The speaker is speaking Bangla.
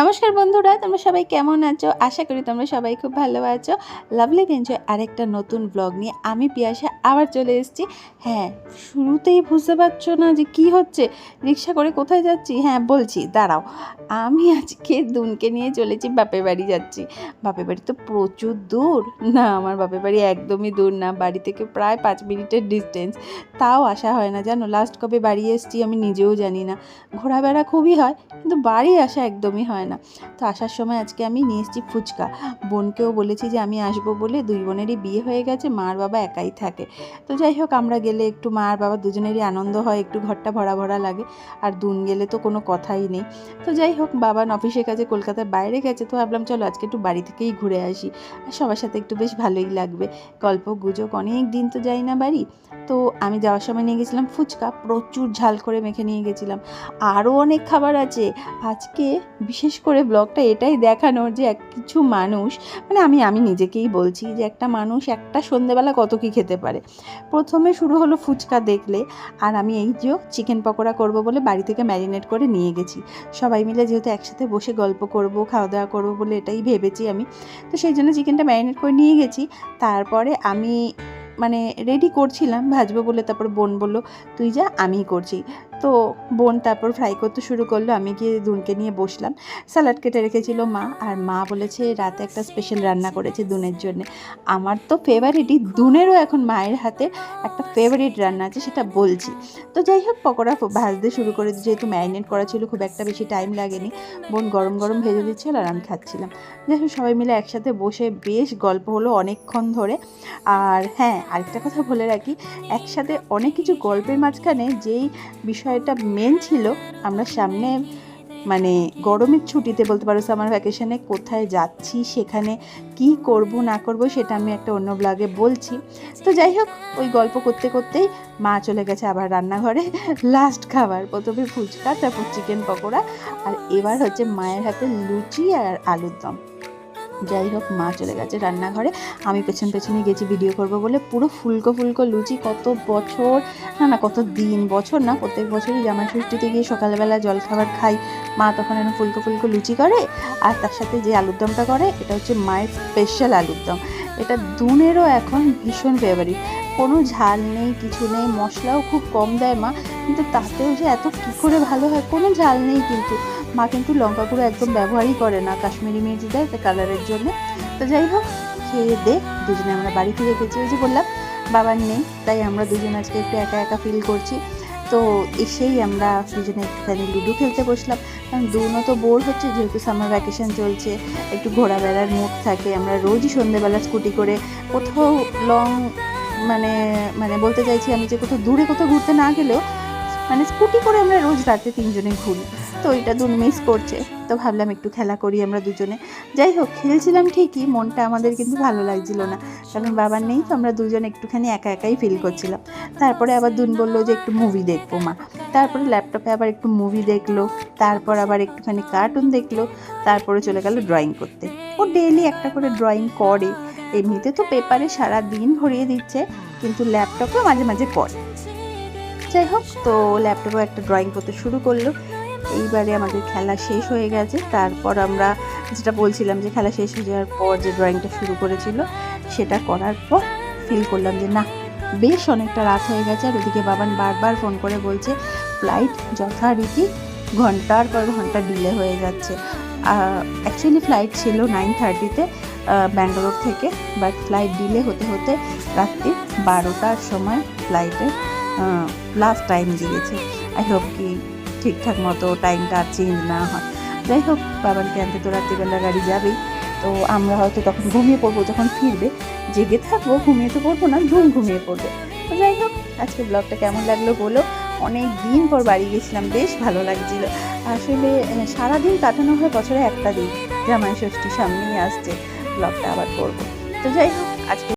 নমস্কার বন্ধুরা, তোমরা সবাই কেমন আছো? আশা করি তোমরা সবাই খুব ভালো আছো। লাভলি ভেঞ্জয় আরেকটা নতুন ব্লগ নিয়ে আমি পিয়াসা আবার চলে এসেছি। হ্যাঁ শুরুতেই বুঝতে পারছ না যে কি হচ্ছে? রিক্সা করে কোথায় যাচ্ছি? হ্যাঁ বলছি, দাঁড়াও। আমি আজকে দুনকে নিয়ে চলেছি বাপের বাড়ি যাচ্ছি। বাপের বাড়ি তো প্রচুর দূর। না, আমার বাপের বাড়ি একদমই দূর না। বাড়ি থেকে প্রায় পাঁচ মিনিটের ডিস্টেন্স তাও আসা হয় না। জানো লাস্ট কবে বাড়ি এসেছি আমি নিজেও জানি না। ঘোরাবেড়া খুবই হয়, কিন্তু বাড়ি আসা একদমই হয় না। তো আসার সময় আজকে আমি নিয়ে এসেছি ফুচকা। বোনকেও বলেছি যে আমি আসব বলে দুই বোনেরই বিয়ে হয়ে গেছে, মার বাবা একাই থাকে। তো যাই হোক, আমরা গেলে একটু মা আর বাবা দুজনেরই আনন্দ হয়, একটু ঘরটা ভরা ভরা লাগে। আর দুন গেলে তো কোনো কথাই নেই। তো যাই হোক, বাবা অফিসের কাছে কলকাতার বাইরে গেছে, তো ভাবলাম চলো আজকে একটু বাড়ি থেকেই ঘুরে আসি। আর সবার সাথে একটু বেশ ভালোই লাগবে। গল্প গুজব অনেক দিন তো যাই না বাড়ি। তো আমি যাওয়ার সময় নিয়ে গেছিলাম ফুচকা, প্রচুর ঝাল করে মেখে নিয়ে গেছিলাম। আরও অনেক খাবার আছে। আজকে বিশেষ করে ব্লগটা এটাই দেখানোর যে এক কিছু মানুষ মানে আমি আমি নিজেকেই বলছি যে একটা মানুষ একটা সন্ধেবেলা কত কী খেতে পারে। প্রথমে শুরু হলো ফুচকা দেখলে, আর আমি এই যে চিকেন পকোড়া করব বলে বাড়ি থেকে ম্যারিনেট করে নিয়ে গেছি। সবাই মিলে যেহেতু একসাথে বসে গল্প করব খাওয়া দাওয়া করব বলে এটাই ভেবেছি আমি, তো সেই জন্য চিকেনটা ম্যারিনেট করে নিয়ে গেছি। তারপরে আমি মানে রেডি করছিলাম, ভাজবো বলে তারপর বোন বলল, তুই যা, আমিই করছি। তো বোন তারপর ফ্রাই করতে শুরু করল, আমি গিয়ে দুনকে নিয়ে বসলাম। স্যালাড কেটে রেখেছিল মা, আর মা বলেছে রাতে একটা স্পেশাল রান্না করেছে দুনের জন্য। আমার তো ফেভারিটই দুনেরও এখন মায়ের হাতে একটা ফেভারিট রান্না আছে, সেটা বলছি। তো যাই হোক, পকোড়া ভাজতে শুরু করে যেহেতু ম্যারিনেট করা ছিল, খুব একটা বেশি টাইম লাগেনি। বোন গরম গরম ভেজে দিচ্ছিল আর আমি খাচ্ছিলাম। যাই হোক, সবাই মিলে একসাথে বসে বেশ গল্প হলো অনেকক্ষণ ধরে। আর হ্যাঁ আরেকটা কথা বলে রাখি, একসাথে অনেক কিছু গল্পের মাঝখানে যেই বিষয়টা মেন ছিল, আমরা সামনে মানে গরমের ছুটিতে বলতে পারো সামার ভ্যাকেশনে কোথায় যাচ্ছি, সেখানে কি করব, না করব, সেটা আমি একটা অন্য ব্লগে বলছি। তো যাই হোক, ওই গল্প করতে করতেই মা চলে গেছে আবার রান্নাঘরে। লাস্ট খাবার, প্রথমে ফুচকা, তারপর চিকেন পকোড়া, আর এবার হচ্ছে মায়ের হাতে লুচি আর আলুর দম। যাই হোক, মা চলে গেছে রান্নাঘরে। আমি পেছন পেছনে গেছি ভিডিও করব বলে। পুরো ফুলকো ফুলকো লুচি, কত বছর? না না, কত দিন? বছর না, প্রত্যেক বছরই জামাই ষষ্ঠীতে গিয়ে সকালবেলা জলখাবার খাই। মা তখন এনে ফুলকো ফুলকো লুচি করে, আর তার সাথে যে আলুর দমটা করে, এটা হচ্ছে মায়ের স্পেশাল আলুর দম। এটা দুনেরও এখন ভীষণ ফেভারিট কোনো ঝাল নেই, কিছু নেই, মশলাও খুব কম দেয় মা, কিন্তু তাতেও যে এত কী করে ভালো হয়, কোনো ঝাল নেই কিন্তু। মা কিন্তু লঙ্কা গুঁড়ো একদম ব্যবহারই করে না, কাশ্মীরি মির্চি দেয় তা কালারের জন্য। তো যাই হোক, খেয়ে দে, দুজনে আমরা বাড়ি ফিরে গেছি। ওই যে বললাম, বাবার নেই, তাই আমরা দুজন আজকে একটু একা একা ফিল করছি। তো এসেই আমরা দুজনে একটুখানি লুডো খেলতে বসলাম। কারণ দুনো তো বোর হচ্ছে, যেহেতু সামার ভ্যাকেশন চলছে, একটু ঘোরাবেড়ার মুখ থাকে। আমরা রোজই সন্ধ্যেবেলা স্কুটি করে কোথাও লং মানে মানে বলতে চাইছি আমি যে কোথাও দূরে কোথাও ঘুরতে না গেলেও মানে স্কুটি করে আমরা রোজ রাতে তিনজনে ঘুরি। তো ওইটা দুন মিস করছে। তো ভাবলাম একটু খেলা করি আমরা দুজনে। যাই হোক, খেলছিলাম ঠিকই, মনটা আমাদের কিন্তু ভালো লাগছিল না। কারণ বাবার নেই, তো আমরা দুজন একটুখানি একা একাই ফিল করছিলাম। তারপরে আবার দুন বলল যে একটু মুভি দেখব মা। তারপরে ল্যাপটপে আবার একটু মুভি দেখল, তারপর আবার একটুখানি কার্টুন দেখল, তারপরে চলে গেল ড্রয়িং করতে। ও ডেইলি একটা করে ড্রয়িং করে। এমনিতে তো পেপারে সারা দিন ভরিয়ে দিচ্ছে, কিন্তু ল্যাপটপেও মাঝে মাঝে করে। যাই হোক, তো ল্যাপটপে একটা ড্রয়িং করতে শুরু করল। এইবারে আমাদের খেলা শেষ হয়ে গেছে। তারপর আমরা যেটা বলছিলাম যে খেলা শেষ হয়ে যাওয়ার পর যে ড্রয়িংটা শুরু করেছিল, সেটা করার পর ফিল করলাম যে না, বেশ অনেকটা রাত হয়ে গেছে। আর ওদিকে বাবান বারবার ফোন করে বলছে ফ্লাইট যথারীতি ঘণ্টার পর ঘণ্টা ডিলে হয়ে যাচ্ছে। অ্যাকচুয়ালি ফ্লাইট ছিল নাইন থার্টিতে ব্যাঙ্গালোর থেকে বাট ফ্লাইট ডিলে হতে হতে রাত্রি বারোটার সময় ফ্লাইটের লাস্ট টাইম দিয়েছে আই হোপ কি ঠিকঠাক মতো টাইমটা আর চেঞ্জ না হয়। যাই হোক বাবানকে আনতে তো রাত্রিবেলা গাড়ি যাবেই। তো আমরা হয়তো তখন ঘুমিয়ে পড়ব, যখন ফিরবে, জেগে থাকব, ঘুমিয়ে তো পড়ব না, ঘুম ঘুমিয়ে পড়বে। তো যাই হোক, আজকে ব্লগটা কেমন লাগল বলো? অনেক দিন পর বাড়ি গেছিলাম, বেশ ভালো লাগছিল। আসলে সারাদিন কাটানো হয় বছরে একটা দিন। জামাই ষষ্ঠী সামনেই আসছে ব্লগটা আবার করব। তো যাই হোক, আজকে